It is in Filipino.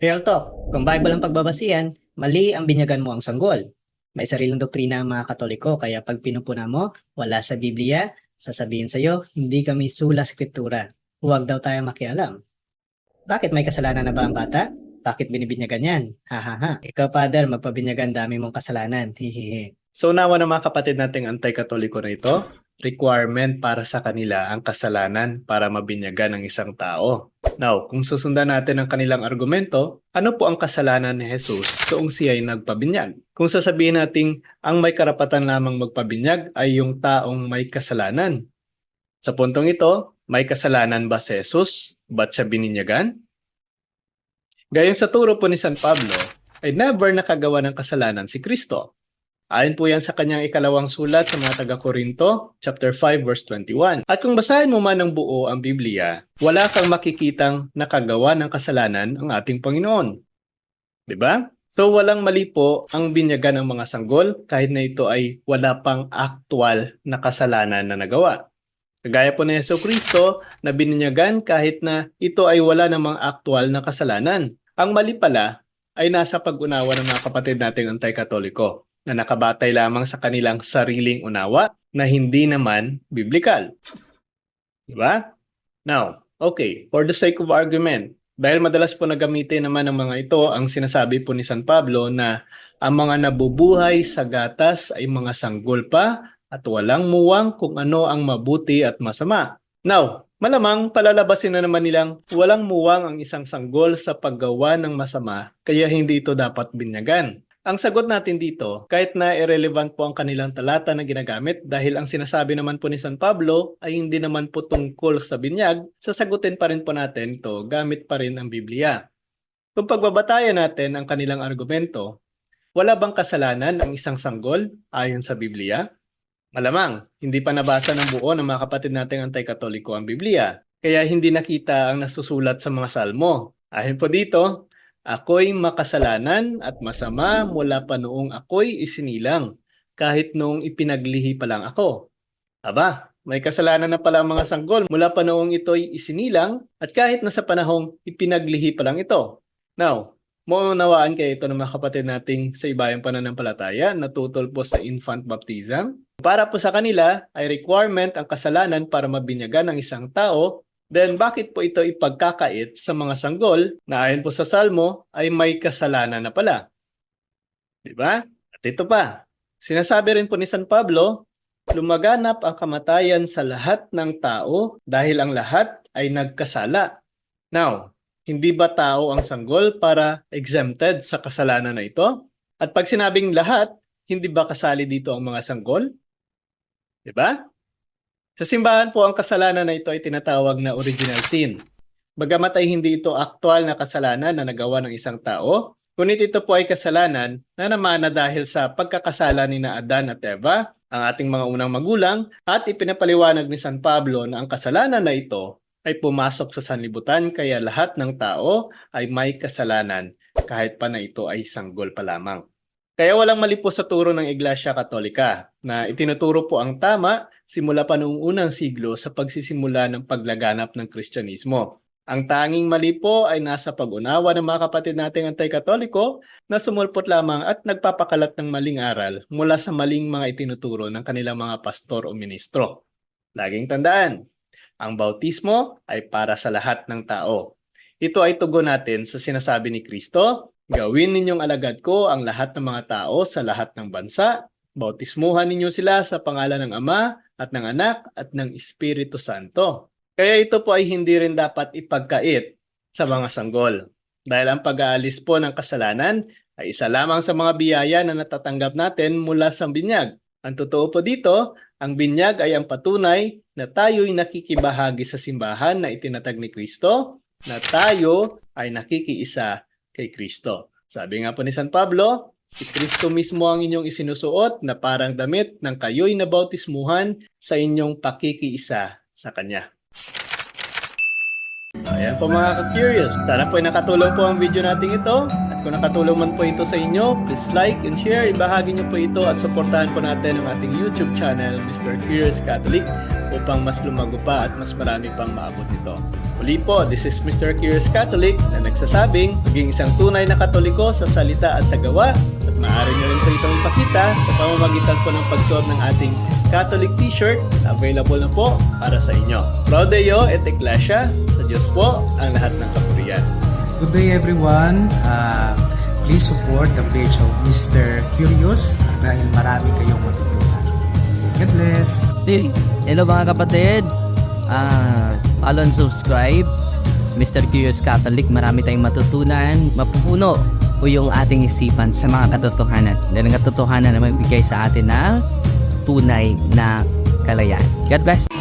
Real talk, kung Bible ang pagbabasihan, mali ang binyagan mo ang sanggol. May sariling doktrina ang mga katoliko, kaya pag pinupuna mo, wala sa Biblia, sasabihin sa'yo, hindi kami sula skriptura. Huwag daw tayo makialam. Bakit may kasalanan na ba ang bata? Bakit binibinyagan yan? Ha ha ha. Ikaw, Father, magpabinyagan dami mong kasalanan. Hihihi. So nawa ng mga kapatid nating anti-katoliko na ito, requirement para sa kanila ang kasalanan para mabinyagan ng isang tao. Now, kung susundan natin ang kanilang argumento, ano po ang kasalanan ni Jesus kung siya ay nagpabinyag? Kung sasabihin nating ang may karapatan lamang magpabinyag ay yung taong may kasalanan. Sa puntong ito, may kasalanan ba si Jesus? Ba't siya bininyagan? Gayong sa turo po ni San Pablo, ay never nakagawa ng kasalanan si Kristo. Ayon po yan sa kanyang ikalawang sulat sa mga taga-Korinto, chapter 5, verse 21. At kung basahin mo man ng buo ang Biblia, wala kang makikitang nakagawa ng kasalanan ang ating Panginoon. 'Di ba? So walang mali po ang binyagan ng mga sanggol kahit na ito ay wala pang aktwal na kasalanan na nagawa. Kagaya po ni Yeso Kristo na bininyagan kahit na ito ay wala namang aktwal na kasalanan. Ang mali pala ay nasa pag-unawa ng mga kapatid nating anti-katoliko na nakabatay lamang sa kanilang sariling unawa na hindi naman biblikal. Diba? Now, okay, for the sake of argument, dahil madalas po nagamitin naman ng mga ito ang sinasabi po ni San Pablo na ang mga nabubuhay sa gatas ay mga sanggol pa at walang muwang kung ano ang mabuti at masama. Now, malamang palalabasin na naman nilang walang muwang ang isang sanggol sa paggawa ng masama kaya hindi ito dapat binyagan. Ang sagot natin dito, kahit na irrelevant po ang kanilang talata na ginagamit dahil ang sinasabi naman po ni San Pablo ay hindi naman po tungkol sa binyag, sasagutin pa rin po natin ito gamit pa rin ang Biblia. Kung pagbabatayan natin ang kanilang argumento, wala bang kasalanan ang isang sanggol ayon sa Biblia? Malamang, hindi pa nabasa ng buo ng mga kapatid nating anti-katoliko ang Biblia, kaya hindi nakita ang nasusulat sa mga salmo. Ayon po dito, Ako'y makasalanan at masama mula pa noong ako'y isinilang, kahit noong ipinaglihi pa lang ako. Aba, may kasalanan na pala mga sanggol mula pa noong ito'y isinilang at kahit na sa panahong ipinaglihi pa lang ito. Now, maunawaan kayo ito ng mga kapatid nating sa ibayang pananampalataya na tutol po sa infant baptism. Para po sa kanila ay requirement ang kasalanan para mabinyagan ng isang tao Then bakit po ito ipagkakait sa mga sanggol na ayon po sa Salmo ay may kasalanan na pala? 'Di ba? At ito pa. Sinasabi rin po ni San Pablo, lumaganap ang kamatayan sa lahat ng tao dahil ang lahat ay nagkasala. Now, hindi ba tao ang sanggol para exempted sa kasalanan na ito? At pag sinabing lahat, hindi ba kasali dito ang mga sanggol? 'Di ba? Sa simbahan po, ang kasalanan na ito ay tinatawag na original sin. Bagamat ay hindi ito aktwal na kasalanan na nagawa ng isang tao, ngunit ito po ay kasalanan na namana dahil sa pagkakasala ni na Adan at Eva, ang ating mga unang magulang, at ipinapaliwanag ni San Pablo na ang kasalanan na ito ay pumasok sa sanlibutan kaya lahat ng tao ay may kasalanan kahit pa na ito ay sanggol pa lamang. Kaya walang mali po sa turo ng Iglesia Katolika na itinuturo po ang tama simula pa noong unang siglo sa pagsisimula ng paglaganap ng Kristyanismo. Ang tanging mali po ay nasa pag-unawa ng mga kapatid nating anti-katoliko na sumulpot lamang at nagpapakalat ng maling aral mula sa maling mga itinuturo ng kanilang mga pastor o ministro. Laging tandaan, ang bautismo ay para sa lahat ng tao. Ito ay tugon natin sa sinasabi ni Kristo Gawin ninyong alagad ko ang lahat ng mga tao sa lahat ng bansa. Bautismuhan ninyo sila sa pangalan ng Ama at ng Anak at ng Espiritu Santo. Kaya ito po ay hindi rin dapat ipagkait sa mga sanggol. Dahil ang pag-aalis po ng kasalanan ay isa lamang sa mga biyaya na natatanggap natin mula sa binyag. Ang totoo po dito, ang binyag ay ang patunay na tayo'y nakikibahagi sa simbahan na itinatag ni Kristo, na tayo ay nakikiisa kay Kristo. Sabi nga po ni San Pablo, si Kristo mismo ang inyong isinusuot na parang damit ng kayo'y nabautismuhan sa inyong pakikiisa sa Kanya. Ayan po mga ka-curious. Sana po ay nakatulong po ang video natin ito. At kung nakatulong man po ito sa inyo, please like and share. Ibahagi niyo po ito at suportahan po natin ang ating YouTube channel, Mr. Curious Catholic, upang mas lumago pa at mas marami pang maabot nito. Muli po, this is Mr. Curious Catholic na nagsasabing maging isang tunay na katoliko sa salita at sa gawa at maaari nyo rin sa itong ipakita sa pamamagitan po ng pagsuot ng ating Catholic t-shirt na available na po para sa inyo. Prodeo et Ecclesia, sa Diyos po ang lahat ng kapurian. Good day everyone. Uh, please support the page of Mr. Curious dahil marami kayong matutunan. God bless. Hello mga kapatid. Ah, follow and subscribe. Mr. Curious Catholic, marami tayong matutunan. Mapupuno po yung ating isipan sa mga katotohanan. Dahil ang katotohanan na magbigay sa atin ng tunay na kalayaan. God bless.